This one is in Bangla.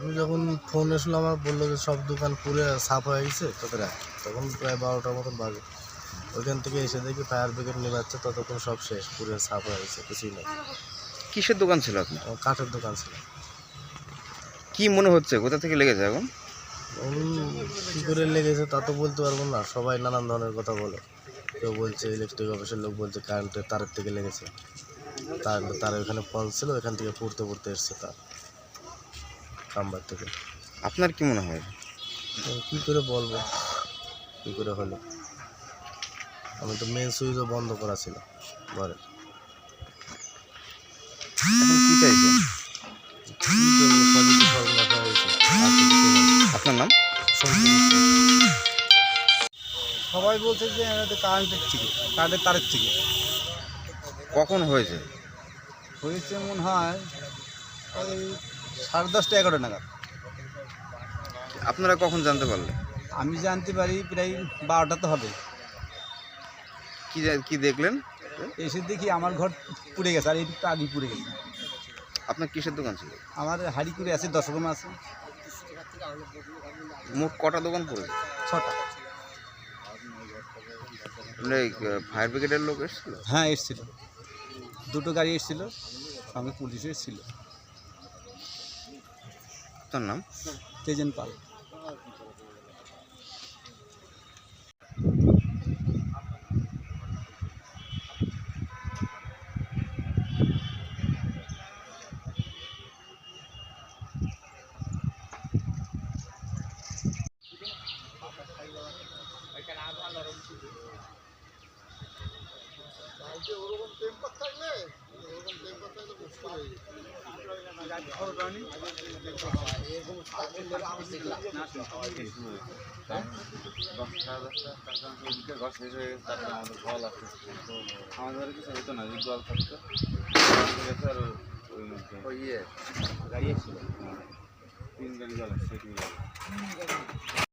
আমি যখন ফোন এসলো আমার বলল যে সব দোকান পুরে সাফ হয়ে গেছে তোদের তখন প্রায় বারোটার মতন বাজে। ওইখান থেকে এসে দেখি ফায়ার ব্রিগেড নিয়ে যাচ্ছে ততক্ষণ সব শেষ পুরে সাফ হয়ে গেছে কিছুই নেই। কিসের দোকান ছিল আপনার? কাঠের দোকান ছিল। কি মনে হচ্ছে? কোথা থেকে লেগেছে এখন? কী করে লেগেছে তা তো বলতে পারব না সবাই নানান ধরনের কথা বলে। কেউ বলছে ইলেকট্রিক অফিসের লোক বলছে কারেন্টের তারের থেকে লেগেছে। তার তার ওখানে ফল ছিল ওখান থেকে পড়তে পড়তে এসছে তার। কাম্বার থেকে আপনার কি মনে হয়? তো কী করে বলব? কী করে হলো? আমি তো মেন সুইচও বন্ধ করা ছিল ঘরে। কি চাইছেন। আপনার নাম। সবাই বলছে যে কারেন্টের থেকে কারেন্টের তারের থেকে। কখন হয়েছে? হয়েছে মনে হয় সাড়ে দশটা এগারোটা নাগাদ। আপনারা কখন জানতে পারলেন? আমি জানতে পারি প্রায় বারোটা তো হবে। কি কি দেখলেন? এসে দেখি আমার ঘর পুড়ে গেছে আর এইটুকু আগে পুড়ে গেছে। আপনার কিসের দোকান ছিল? আমার হাড়ি করে আছে দশ রকম আছে। মোট কটা দোকান পড়েছে ছটা। ফায়ার ব্রিগেডের লোক এসেছিল? হ্যাঁ এসছিল। দুটো গাড়ি এসছিল সঙ্গে পুলিশ এসছিল। আপনার নাম তেজেন পাল আমাদের কিছু হতো না জল থাকতো ওই ইয়ে গাড়ি এসেছিল তিন গাড়ি জল আসছে